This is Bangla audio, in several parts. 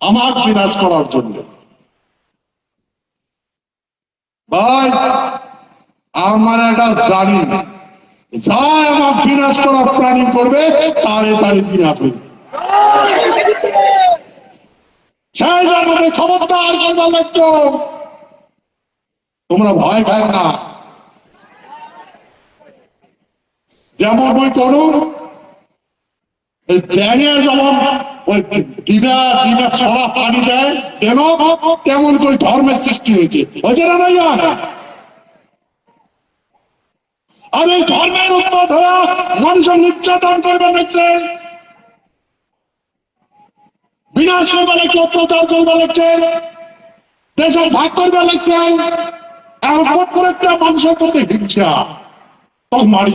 আমার বিনাশ করার জন্য। ভাই, আমার একটা জানি যাই আমার বিনাশ করার প্রাণী করবে, তারে তারে করবার লাগছো তোমরা ভয় খায় না। যেমন বই করুন এই ব্যাঙে যেমন ওই ডিনা ডিনা ছড়া পানি দেয়, কেন? তেমন করে ধর্মের সৃষ্টি হয়েছে। হয়েছে না ভাইয়া আর এই ধর্মের উপর ধরা মানুষের নির্যাতন করবে দেখছে। বিনাশ করবে লাগছে অত্যাচার করবে লাগছে দেশের ভাগ করবে লাগছে এখন প্রত্যেকটা মানুষের প্রতি হিংসা। তোর মারি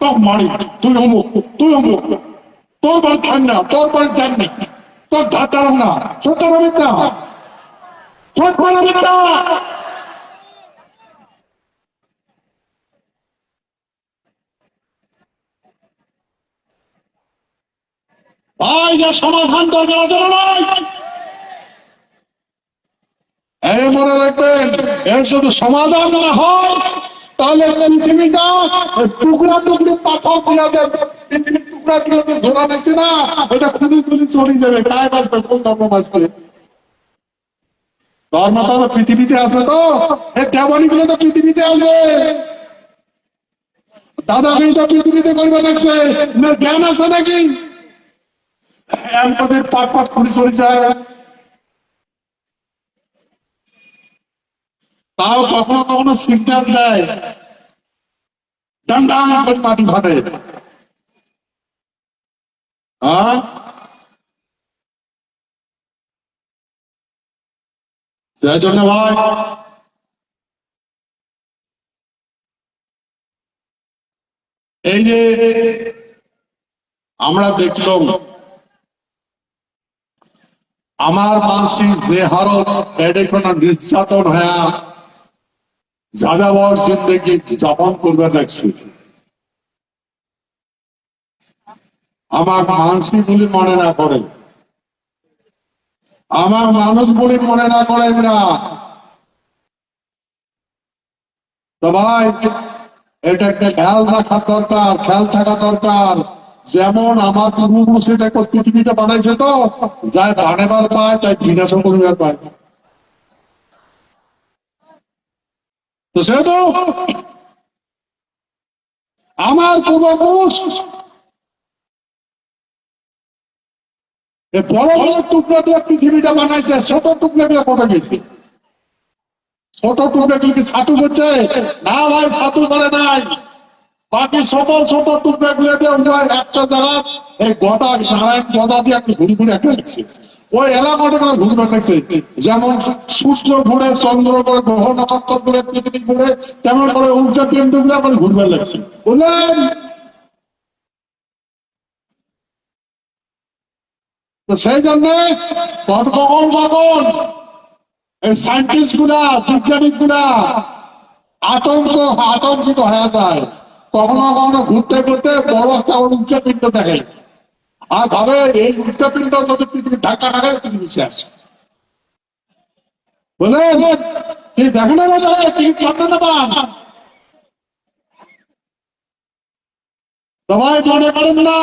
তোর মারি তুই অমুক তুই অমুক। তোর বাড়ি খান না তোর বাড়ি যান না তোর ধাতার না সত্য রবি না যে সমাধান এই মনে সমাধান না হয়, তাহলে পৃথিবীটা টুকরা টুকরি পাথর দিয়া যাবে। পৃথিবীতে আছে তো। এই গুলো তো পৃথিবীতে আছে। দাদাগিরি তো পৃথিবীতে করবে লাগছে। জ্ঞান আছে নাকি? পাট পাট করে চলে যায়। তাও কখনো কখনো সিগন্যাল দেয়। করে মাটি ফাটে জন্য এই যে আমরা দেখলাম, আমার মানসি যে হারত এডে কোন নির্যাতন হয়া যাযাবর জিন্দগি যাপন করবে লাগছে। আমার মানসি বলে মনে না করে। আমার মানুষ বলে মনে না করে না তো এটা একটা খেয়াল দরকার, খেয়াল থাকা দরকার। যেমন আমার পূর্ব সেটা পৃথিবীটা বানাইছে তো যাই বানেবার পায় তাই বিনাশ করিবার পায় তো সেহেতু, আমার বড় বড় টুকরা দিয়ে পৃথিবীটা বানাইছে, ছোট টুকরা কোটা গেছে ছোট টুকরা গুলো কি ছাতু করছে না ভাই, ছাতু নাই। বাকি ছোট টুকরা গুলো দিয়ে একটা জায়গা, এই গদা, নারায়ণ গদা দিয়ে একটু ঘুরি ঘুরি একটা ওই এলাকাটা করে ঘুরবে লাগছে যেমন সূর্য ঘুরে, চন্দ্র করে গ্রহ নক্ষত্র ঘুরে পৃথিবী ঘুরে, তেমন করে উল্টা পিণ্ডগুলো করে ঘুরবে লাগছে বুঝলেন তো সেই জন্য কখন এই সায়েন্টিস্টগুলা বিজ্ঞানিকগুলা আতঙ্ক, আতঙ্কিত হয়ে যায়। কখনো কখনো ঘুরতে ঘুরতে বড় একটা উল্কাপিণ্ড দেখে। আর ভাবে এই উল্কাপিণ্ড যদি ধাক্কা টাকায় পৃথিবী শেষ বুঝলেন কি দেখেন না যায় কি করতে না সবাই মনে করেন না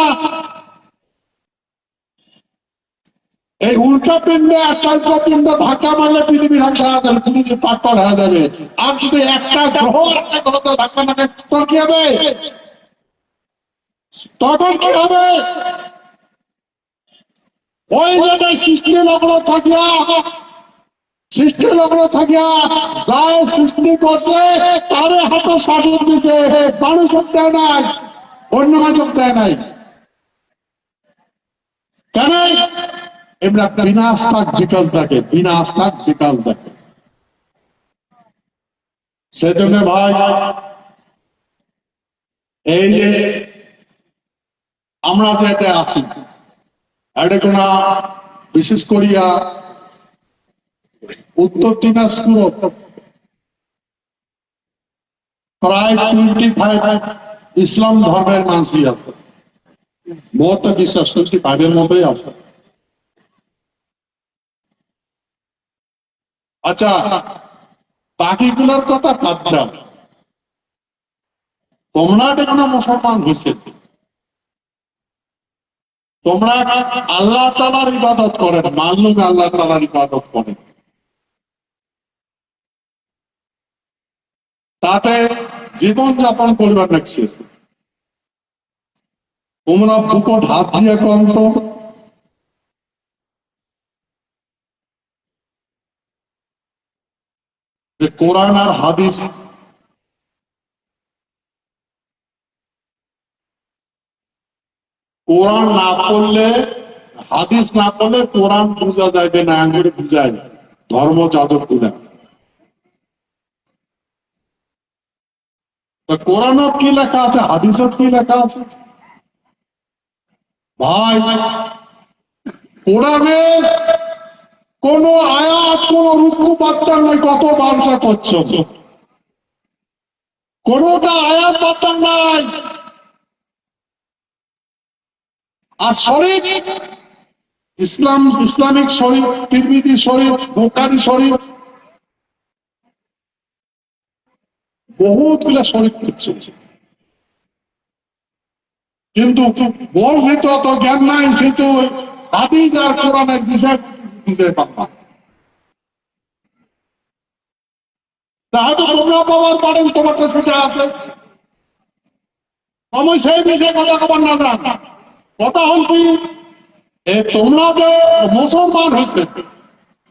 এই উল্কা পিণ্ডে একটা উল্কা পিণ্ড ধাক্কা মারলে পৃথিবী ধ্বংস হয়ে যাবে হয়ে যাবে। আর যদি একটা গ্রহ একটা গ্রহতে ধাক্কা মারে তোর কি হবে? তখন কি হবে? ওই জায়গায় সৃষ্টি লগ্ন থাকিয়া সৃষ্টি লগ্ন থাকিয়া যায় সৃষ্টি করছে, তারে হাতে শাসন দিছে। মানুষ দেয় নাই, অন্য মানুষ দেয় নাই। কেন? এমনি একটা বিনাশ থাক বিকাশ দেখে বিনাশ থাক বিকাশ দেখে। সেজন্য ভাই, এই যে আমরা যে এটা আসি এটা কোন বিশেষ করিয়া উত্তর দিনাজপুর প্রায় টোয়েন্টি ফাইভ ইসলাম ধর্মের মানুষই আছে। মত বিশ্বাস টোয়েন্টি ফাইভের মধ্যেই আছে। আচ্ছা বাকিগুলোর কথা বাদ দাও। তোমরা কেন মুসলমান হয়েছে তোমরা আল্লাহ তালার ইবাদত করেন মানলুক আল্লাহ তালার ইবাদত করেন তাতে জীবন যাপন করবার লাগছে তোমরা বুকট হাত দিয়ে কন্ত যে কোরআন আর হাদিস কোরআন না পড়লে, হাদিস না পড়লে কোরআন বোঝা যাবে না আঙ্গুরে বুঝায় ধর্ম যাদবগুলা কোরআনও কি লেখা আছে হাদিসও কি লেখা আছে? ভাই, কোরআনে কোন আয়াত, কোন রুকু বার্তা নাই, কত ব্যবসা করছ? কোনটা আয়াত বার্তা নাই। আর শরীফ ইসলাম, ইসলামিক শরীফ তিরমিদি শরীফ বোকারি শরীফ বহুতগুলা শরীফ করছে। কিন্তু বলছে তো অত জ্ঞান নাই সে তো হাদিস আর কোরআনের বিষয় বুঝতে পারবা তাহলে তোমরা পাওয়ার পারেন তোমার সেটা আছে সময় সেই বিষয়ে কথা কবার না যান কথা হল কি? তোমরা যে মুসলমান হয়েছে,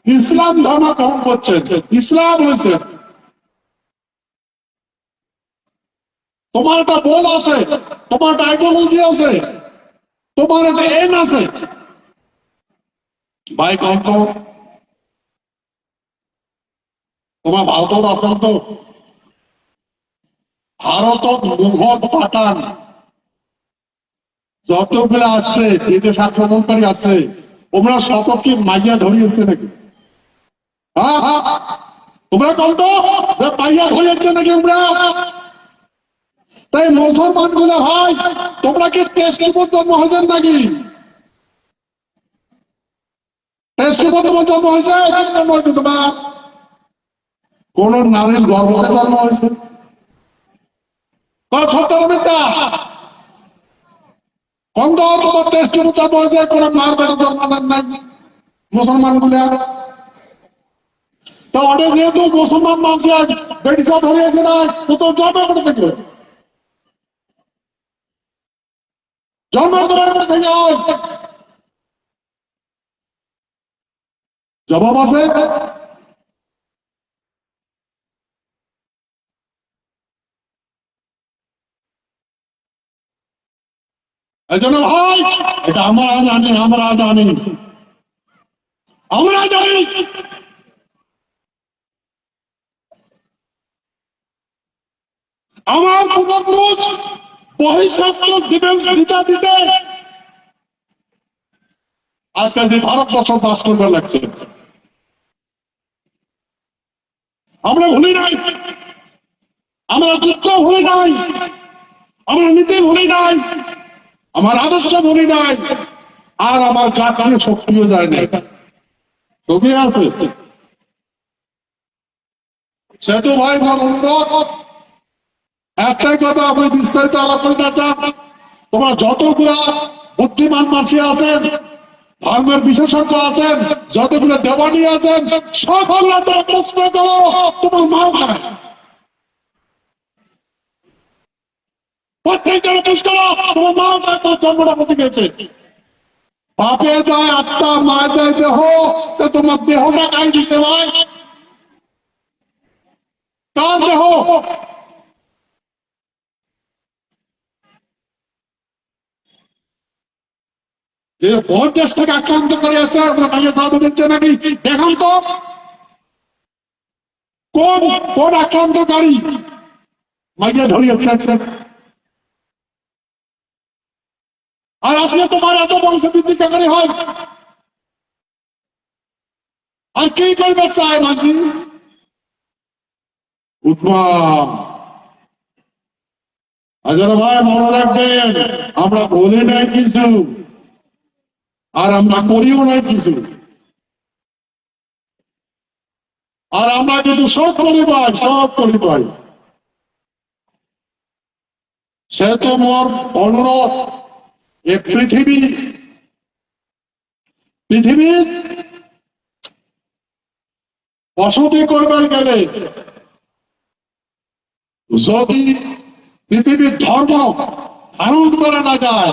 ইসলাম ধর্ম গ্রহণ করছে, ইসলাম হয়েছে। তোমার একটা বল আছে, তোমার একটা আইডিওলজি আছে, তোমার একটা এম আছে। ভাই কত তোমার ভারতত আছেন তো? মুঘল পাঠান। যতগুলো আছে বিদেশ আক্রমণকারী আছে তোমরা শতকে মাইয়া ধরিয়েছে নাকি? হ্যাঁ হ্যাঁ তোমরা কত মাইয়া ধরিয়েছে নাকি আমরা তাই মুসলমানগুলো ভাই তোমরা কি টেস্ট রিপোর্ট জন্ম হয়েছেন নাকি? রিপোর্ট তোমার জন্ম হয়েছে জন্ম হয়েছে তোমার। কোন নারীর গর্ভতে জন্ম হয়েছে। সত্য মিথ্যা? কোন তোমার রিপোর্ট জন্ম হয়েছে, কোন মার বেটা জন্ম নাই মুসলমানগুলো তো জবাব আছে? এই জন্য ভাই, এটা আমরা জানি আমরা জানি। আমরা জানি। আমার পূর্বপুরুষ বহিষ্কার ডিফেন্স দিতে দিতে আজকাল যে ভারতবর্ষ বাস করবে লাগছে। আমরা ভুলি নাই। আমরা যুদ্ধ ভুলি নাই। আমরা নীতি ভুলি নাই। আমার আদর্শ ভুলি নাই। আর আমার গা কানে সক্রিয় যায় না ছবি আছে? সেতু ভাই অনুরোধ একটাই কথা আপনি বিস্তারিত আলাপ করে চান। তোমরা যতগুলা বুদ্ধিমান মাছি আছেন ধর্মের বিশেষজ্ঞ আছেন, যতগুলো দেবানি আছেন সকল প্রশ্ন করো, তোমার খায় প্রত্যেকটা তোমার গেছে মা তো তোমার দেহটা কাই দিছে ভাই? দেহ? আক্রান্ত করে আছে আপনার নাকি দেখান তো। কোন কোন আক্রান্তকারী? মাইয়া ধরিয়েছে আর আজকে তোমার এত বংশবৃদ্ধি কেমনি হয়? আর কি করবে চায় মাঝি? উদ্ভব ভাই, মনে রাখবেন, আমরা বলি নাই কিছু। আর আমরা করিও নাই কিছু। আর আমরা কিন্তু সব করি পাই সব করি পাই সে তো মোর অনুরোধ এ পৃথিবী। পৃথিবীর বসতি করবার গেলে যদি পৃথিবীর ধর্ম ধারণ করা না যায়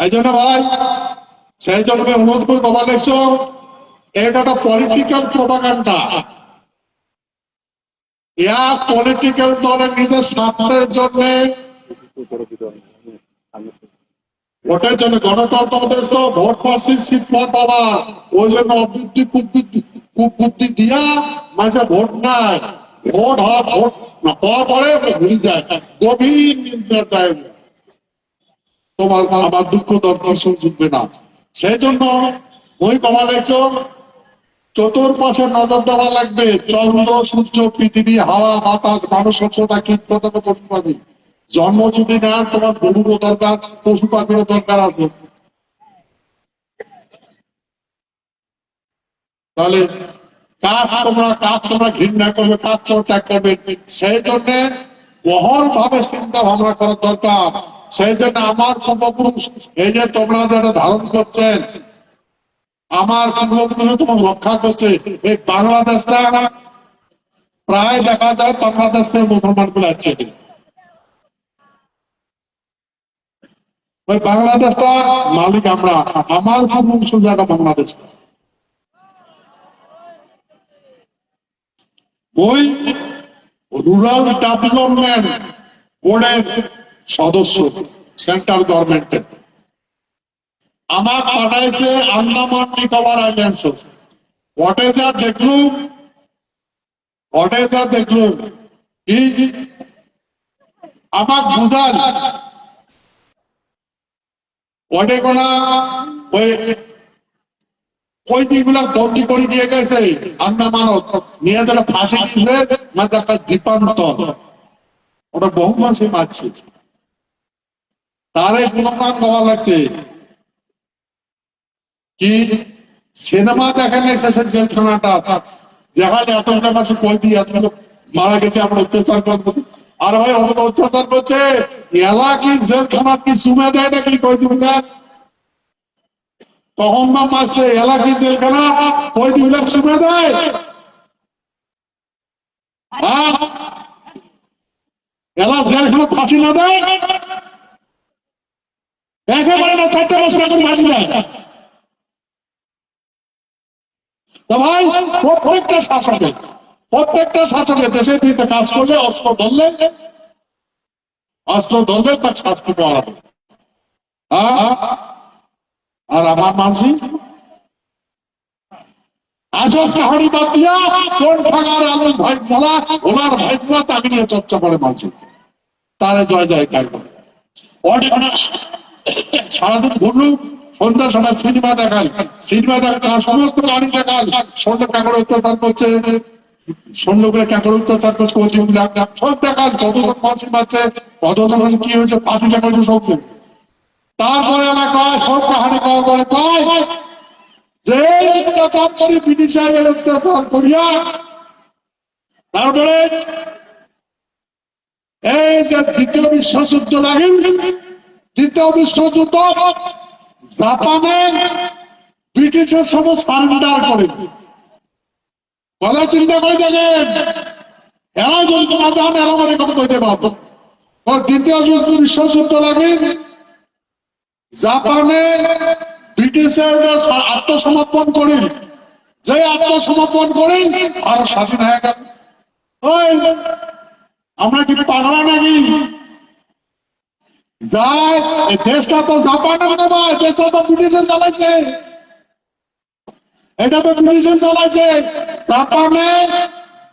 এই জন্য ভাই, সেই জন্য অনুরোধ করে এটা একটা পলিটিক্যাল প্রোপাগান্ডা ইয়া পলিটিক্যাল দলের নিজের স্বার্থের জন্য ভোটের জন্য গণতন্ত্র দেশ তো ভোট ওই জন্য দিয়া মাঝে ভোট নাই। ভোট হয় ভোট না, পাওয়া পরে ভুলে যায়, গভীর নিন্দ্রা যায় তোমার আমার দুঃখ দর্শন শুনবে না। সেই জন্য ওই কমা লেগছ চতুর্পাশে নজর দেওয়া লাগবে, চন্দ্র, সূর্য, পৃথিবী, হাওয়া, বাতাস, মানুষ সভ্যতা, কীট পতঙ্গ পশু পাখি জন্ম যদি নেন তোমার গরুরও দরকার পশু পাখিরও দরকার আছে। তাহলে কাজ তোমরা কাজ তোমরা ঘৃণা করবে, কাজ তোমরা ত্যাগ করবে। সেই জন্য বহল ভাবে চিন্তা ভাবনা করার দরকার। সেই জন্য আমার পূর্বপুরুষ এই যে তোমরা যেটা ধারণ করছেন, আমার পূর্বপুরুষ তোমাকে রক্ষা করছে। এই বাংলাদেশটা প্রায় দেখা যায় বাংলাদেশ থেকে মুসলমানগুলো আছে ওই বাংলাদেশটা মালিক আমরা, আমার পূর্বপুরুষ জায়গা বাংলাদেশ। ওই রুরাল ডেভেলপমেন্ট বোর্ডের সদস্য সেন্ট্রাল গভর্নমেন্টের আমার পাঠাইছে Andaman Nicobar islands what is আর দেখলুম হোয়াট ইজ আর দেখলুম আমার বুঝাল ওটে কোনা, ওই ওই দিকগুলা বন্দি করে দিয়ে গেছে আন্দামান নিয়ে যারা ফাঁসি দিলে মানে একটা দ্বীপান্তর ওটা বহু মাসে মারছে। তারে গুণমান দেওয়া লাগছে। কি? সিনেমা দেখেন শেষের জেলখানাটা। দেখালে এতটা মাসে কই দিয়ে এত মারা গেছে, আমরা অত্যাচার করব। আর ভাই অনেক অত্যাচার করছে। এলা কি জেলখানা কি সুমে দেয় নাকি দিব না? তখন না মাসে এলা কি জেলখানা কই দিব সুমে দেয়? হ্যাঁ? এলা জেলখানা ফাঁসি না দেয়? একেবারে না তো ভাই, প্রত্যেকটা শাসকে প্রত্যেকটা শাসকে দেশে দিতে কাজ করলে অস্ত্র ধরলে অস্ত্র ধরলে তার শাস্তি পাওয়া হবে? আর আমার মাঝি বাদ দিয়া কোন ফাগার আলম বলা, ওনার বলা তাকে নিয়ে চর্চা করে মাঝি। তারে জয় জয় কার সারাদিন ঘুরলুম সন্ধ্যার সময় সিনেমা দেখাল সিনেমা দেখাল সমস্ত গাড়ি অত্যাচার করছে। সৈন্যগুলো অত্যাচার করছে সব কতজন কি হয়েছে দেখাচ্ছে সব তারপরে আমার কয়, সব কাহানি পরে কয়, যে অত্যাচার করি অত্যাচার করিয়া তারপরে এই যে দ্বিতীয় বিশ্বযুদ্ধ দ্বিতীয় বিশ্বযুদ্ধ জাপানে ব্রিটিশের সঙ্গে সারেন্ডার করে। কথা চিন্তা করে দেখেন এরা যদি না যান এরা মানে কথা কইতে পারতো দ্বিতীয় যুদ্ধ বিশ্বযুদ্ধ লাগে জাপানে ব্রিটিশের আত্মসমর্পণ করে, যে আত্মসমর্পণ করে আর স্বাধীন হয়ে গেল। আমরা কি পাগলা নাকি? যায় দেশটা তো জাপানের দেবা দেশটা তো ব্রিটিশে চালাইছে। এটা তো ব্রিটিশে চালাইছে। জাপানে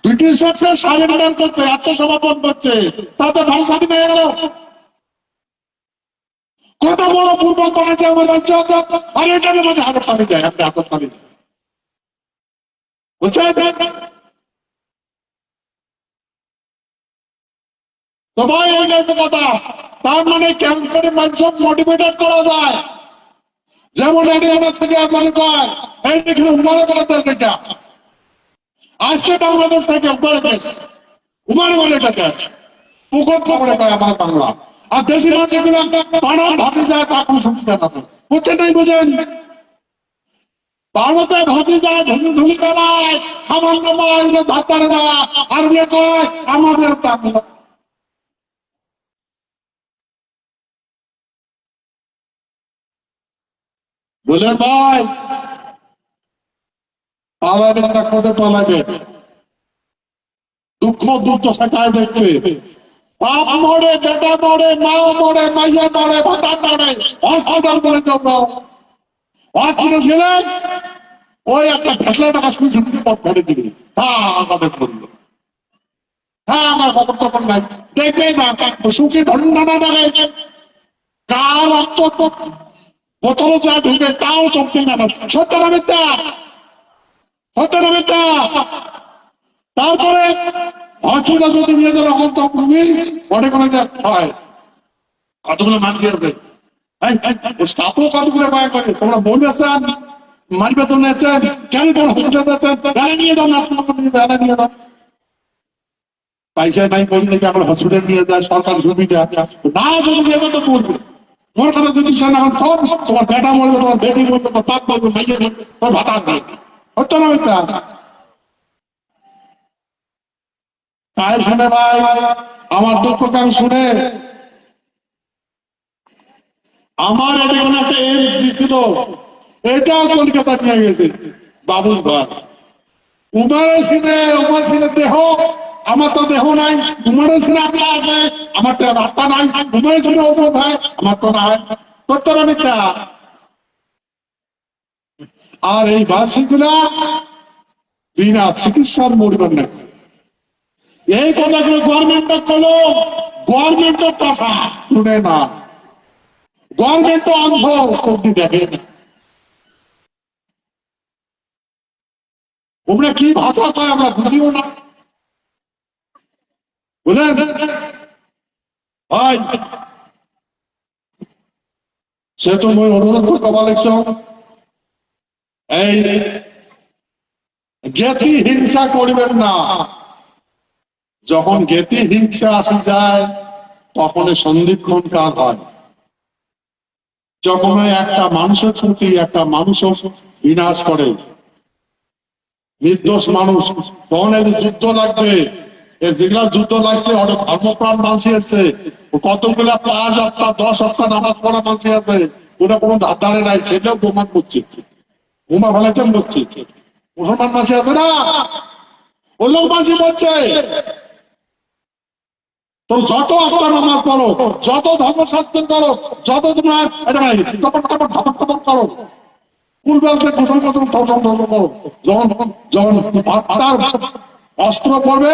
ব্রিটিশার্সে স্বাধীনতা করছে, আত্মসমর্পণ করছে। তাতে ভাই স্বাধীন হয়ে গেল। কত বড় পূর্ব করেছে আমার রাজ্য আর এটার মাঝে হাতে পানি দেয় আপনি হাতে পানি বুঝছেন তো ভাই, এই কথা। তার মানে ক্যান্সারের মানুষ মোটিভেটেড করা যায়? যেমন এডিয়ানের থেকে মনে দেখলে উমারে দেশ এটা। আসছে বাংলাদেশ থেকে উমারে দেশ। উমারে আমার বাংলা। আর আমাদের বলে, ভাই পালাবে না কোটে পালাবে? দুঃখ, দুর্দশা কায় দেখবে? মরে বেটা মরে, মা মরে, মাইয়া মরে, ভাতা মরে গেলে ওই একটা ফেসলা টাকা শুনে ভরে দিবে। হ্যাঁ আমাদের করল হ্যাঁ আমার খবর টবর নাই। দেখবে না সুখী ধন্যা কার বোতল যা তাও চমকে না সত্য না মিথ্যা সত্য না মিথ্যা তারপরে হসপিটাল যদি তো মনে করে হয় কতগুলো আছেন কেন নিয়ে পয়সা নাই বলি নাকি আমরা হসপিটাল নিয়ে যায়, সরকার সুবিধা না যদি তো করবে। কথা যদি সে না কর তোমার বেটা মরবে তোমার বেটি মরবে তোমার বাপ মরবে মাইয়ে মরবে তোর ভাতা হতো না হইতে তাই শুনে ভাই, আমার দুঃখ কান শুনে? আমার একটা এইমস দিছিল। এটাও কলকাতা নিয়ে গেছে বাবুর ঘর। উমারের সিনে উমার সিনে দেহ আমার তো দেহ নাই উমারের সিনে আপনার আছে, আমার তো রাস্তা নাই উমারের সিনে অমুক ভাই আমার তো নাই। করতে পারি আর এই বাসিগুলা বিনা চিকিৎসার মরিবার না এই কথাগুলো গভর্নমেন্ট করল গভর্নমেন্টের কথা শুনে না। গভর্নমেন্ট অন্ধ সবজি দেখে না। তোমরা কি ভাষা কয় আমরা বুঝিও না। বুঝলেন ভাই সে তো মই অনুরোধ করতে পারছ এই জ্ঞাতি হিংসা করিবেন না যখন জ্ঞাতি হিংসা আসে যায় তখন সন্ধিক্ষণ কার হয় যখন একটা মানুষের প্রতি একটা মানুষ বিনাশ করে নির্দোষ মানুষ তখন যুদ্ধ লাগবে যেগুলা যুদ্ধ লাগছে অনেক ধর্মপ্রাণ মানসি আছে কতগুলা পাঁচ সপ্তাহ দশ সপ্তাহ নামাজ পড়া মানসি আছে ওটা কোনো ধারে নাই সেটাও বোমা করছে বোমা ফেলেছেন করছে মুসলমান মাসি আছে না ওগুলো মাঝি বলছে তো যত আপনার নামাজ পড়ো যত ধর্মশাস্ত্র করো যত তোমার মানে করো পূর্বে যখন যখন অস্ত্র পড়বে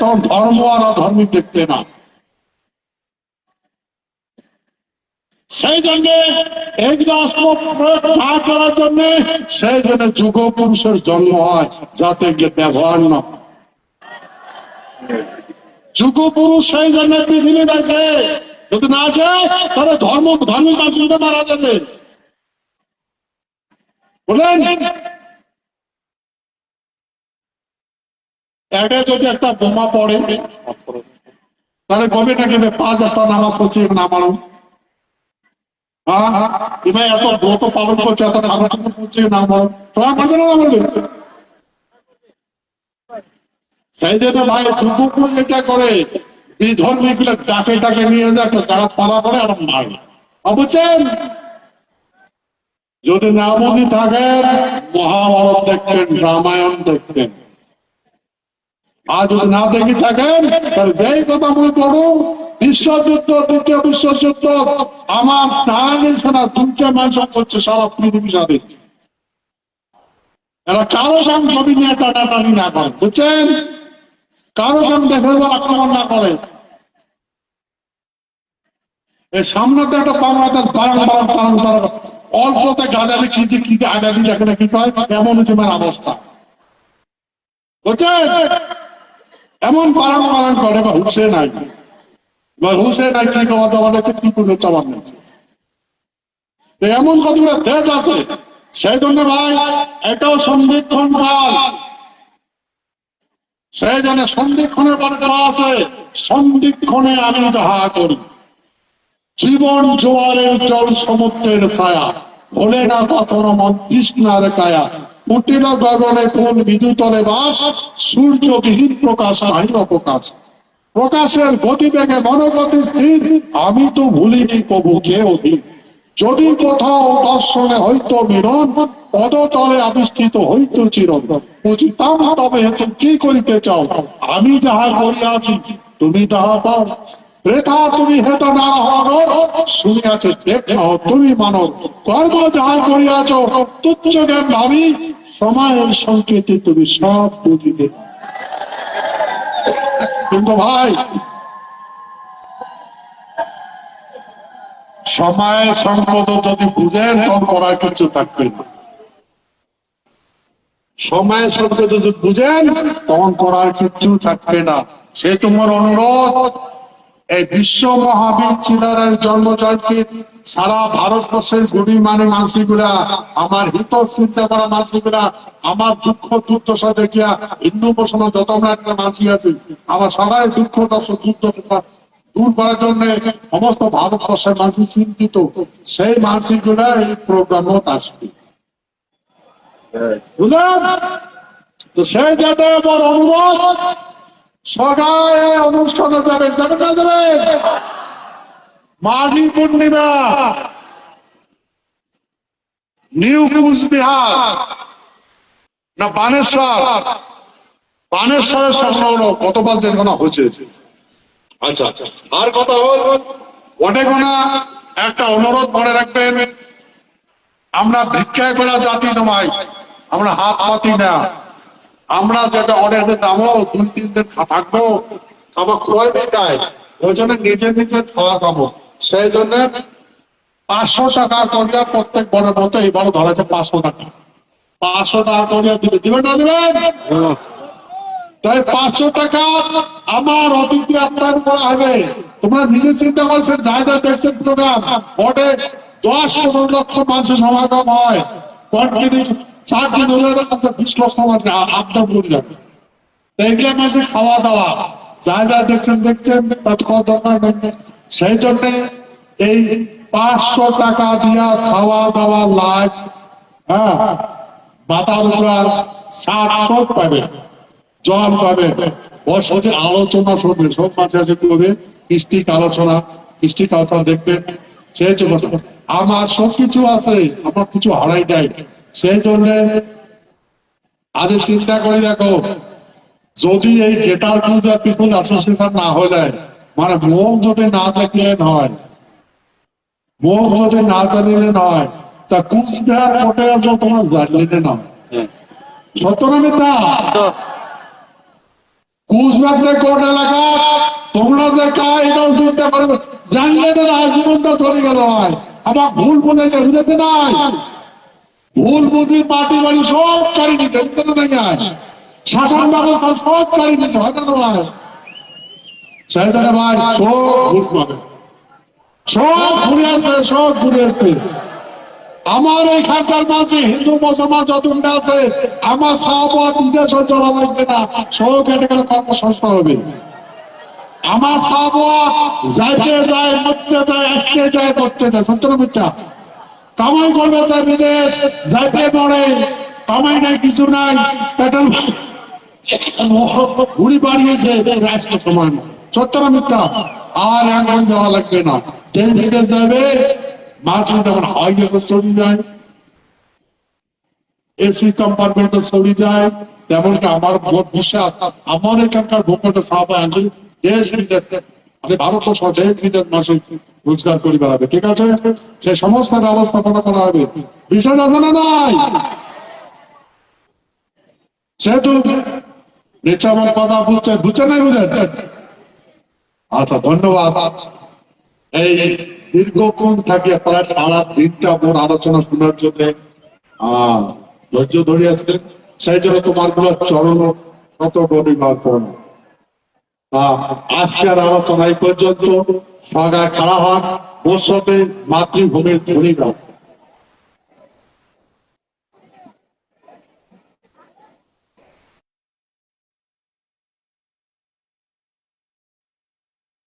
তখন ধর্ম আর অধর্মী দেখতে না। সেই জন্য এইগুলো অস্ত্র প্রয়োগ না করার জন্য, সেই জন্য যুগ পুরুষের জন্ম হয়, যাতে গিয়ে ব্যবহার না। যুগ পুরুষ সেই জন্য পৃথিবী আছে। যদি না আসে তাহলে ধর্ম ধর্ম মানুষটা মারা যাবে। বলেন যদি একটা বোমা পড়ে, তাহলে টাকা পাঁচ নামাজ নামানো হ্যাঁ এত ব্রত পালন করছে, এত নামানো সবাই না বলবে সেই জন্যগুলো ডাকে নিয়ে যায়, একটা জায়গা পালা করে, আর মারে। যদি নামদি থাকেন মহাভারত দেখতেন, রামায়ণ দেখতেন। আর যদি না দেখি থাকেন, তাহলে যেই কথা মনে করো বিশ্বযুদ্ধ দ্বিতীয় বিশ্বযুদ্ধ আমার নারায়ণ সেনা দুটো মানুষ করছে সারা পৃথিবী সাথে এরা কারও সঙ্গে ছবি নিয়ে টানাটানি না করে বুঝছেন? কারও সঙ্গে দেখে আক্রমণ না করে। এই সামনে তো একটা বাংলাদেশ বারাং বারাং বারাং বারাং অল্পতে গাজালি খিচে কি আগালি দেখে না কি কয় এমন হচ্ছে আমার অবস্থা। বুঝছেন? এমন বারাং বারাং করে বা হুসে নাই। বা হুসে নাই কি খাওয়া দাওয়া নিচ্ছে কি করে চাবার নিচ্ছে এমন কতগুলো দেশ আছে। সেই জন্য ভাই, এটাও সন্দিক্ষণ কাল সেই জন্য সন্দিক্ষণের পরে দেওয়া আছে সন্দিক্ষণে আমি যাহা করি, জীবন জোয়ারের জল সমুদ্রের ছায়া হলে না কখনো মন তৃষ্ণার কায়া। কুটির গগনে কোন বিদ্যুতলে বাস সূর্যবিহীন প্রকাশ বাহির প্রকাশ প্রকাশের গতিবেগে মনোগতি স্থির, আমি তো ভুলিনি কবু কে অধীন যদি কোথাও দর্শনে হইতো মিলন, পদতলে আবিষ্কৃত হইতো চিরন বুঝিতাম তবে কি করিতে চাও? আমি যাহা করিয়াছি, তুমি তাহা পাও। তুমি না শুনিয়াছে তুমি কর্ম যাহা করিয়াছ সময়ের সংকেতে তুমি সব কিন্তু ভাই, সময়ের সংকট যদি বুঝেন তখন করার কিছু থাকবে না। সময়ের সংকট যদি বুঝেন তখন করার কিছু থাকবে না। সে তোমার অনুরোধ এই বিশ্ব মহাবীর চিলারের জন্ম জয়ন্তী সারা ভারতবর্ষের গুড়ি মানে মানসিগুলা আমার হিত চিন্তা করা মানসিগুলা আমার দুঃখ দুর্দশা দেখিয়া হিন্দু মুসলমান যত আমরা একটা মানসি আছি আমার সবাই দুঃখ দর্শ দুর্দশা দূর করার জন্য সমস্ত ভারতবর্ষের মানুষ চিন্তিত। সেই মানসিকগুলা এই প্রোগ্রামত আসবে বুঝলেন? তো সেই যাতে আমার অনুরোধ সবাই অনুষ্ঠানে যাবেন যাবেন পূর্ণিমা, নিউ কুচবিহার, না বানেশ্বর? বানেশ্বরের সংলগ্ন কতবার যেখানে হয়েছে? আচ্ছা আচ্ছা। আর কথা হল কোনা একটা অনুরোধ মনে রাখবেন। আমরা ভিক্ষা করা জাতি নয় আমরা হাত পাতি না। আমরা যেটা অর্ডারের দামও দুই, তিন দিন থাকব খাবার ক্রয় বিকায় ওই জন্য নিজে নিজে খাওয়া খাব সেই জন্য পাঁচশো টাকা করিয়া প্রত্যেক বড়ের মতো এবারও ধরা আছে পাঁচশো টাকা। পাঁচশো টাকা করিয়া দিবে। দিবেন না দিবেন তাই পাঁচশো টাকা আমার অতিথি আপ্যায়ন করা হবে। তোমরা নিজে চিন্তা করছেন যা যা দেখছেন প্রোগ্রাম বটে দশ লক্ষ মানুষের সমাগম হয়। কন্টিনিউ চার দিন হলে যাবে খাওয়া দাওয়া, যা যা দেখছেন দেখছেন দরকার সেই জন্য এই পাঁচশো টাকা দিয়া খাওয়া দাওয়া লাইট হ্যাঁ পাবে, জল পাবে। সাথে আলোচনা শুনবে, সব মাঝে আছে করবে কৃষ্টিক আলোচনা, কৃষ্টি কালচার দেখবেন, সেই জন্য আমার সব কিছু আছে, আমার কিছু হারাই নাই। সেই জন্য আজ চিন্তা করে দেখো যদি এই গেটার পূজা পিপুল অ্যাসোসিয়েশন না হলে মানে মুখ যদি না দেখলেন হয় মুখ যদি না জানিলেন হয় তা কুচবিহার কোটে আসলে তোমার জানলেন না? সত্য না মিথ্যা? কুচবিহার কোট এলাকা তোমরা যে কা এটাও চিন্তা করে জানলে না জীবনটা চলে গেল হয়। আমার ভুল বুঝেছে বুঝেছে নাই ভুল বুঝি পার্টি বাড়ি সব কারি নিচ্ছে বুঝতে না শাসন ব্যবস্থা সব কারি নিচ্ছে হয়তো ভাই সেই ভাই, সব ভুল পাবে। সব ঘুরে আসবে, সব ঘুরে আসবে। আমার এই খানকার মাঝে হিন্দু, মুসলমান যতগুলো আছে, আমার সাহাবাদ বিদেশ চলা লাগবে না, সব কেটে গেলে কর্মসংস্থা হবে। আমার সাহাবা যাইতে যায়, মরতে যায়, আসতে যায় করতে যায়, সত্য মিথ্যা? কামাই করবে চায় বিদেশ, যাইতে মরে কামাই নাই কিছু নাই, পেট্রোল ঘুড়ি বাড়িয়েছে রাষ্ট্র সমান সত্য মিথ্যা? আর এখন যাওয়া লাগবে না। ট্রেন বিদেশ যাবে মাছ যেমন হাওয়াই জাহাজ চলে যায়। এসি কম্পার্টমেন্টে চলে যায়। তেমন কি আমার ভোট বিশ্বাস আমার এখানকার ভোটটা সাহাবা আগে দেশ বিদেশ মানে ভারত সহ দেশ বিদেশ মাসে রোজগার করে বেড়াবে ঠিক আছে? সে সমস্ত ব্যবস্থাপনা করা হবে। বিষয়টা জানা নাই। সেহেতু কথা নাই আচ্ছা ধন্যবাদ। এই দীর্ঘক্ষণ থাকে প্রায় সারা দিনটা মোর আলোচনা শোনার জন্য ধৈর্য ধরে সেই জন্য তোমারগুলো চরণ কত পরিবার করুন আজকের আলোচনা এই পর্যন্ত। সরকার খারাপ হন। ওর সাথে মাতৃভূমির দাও।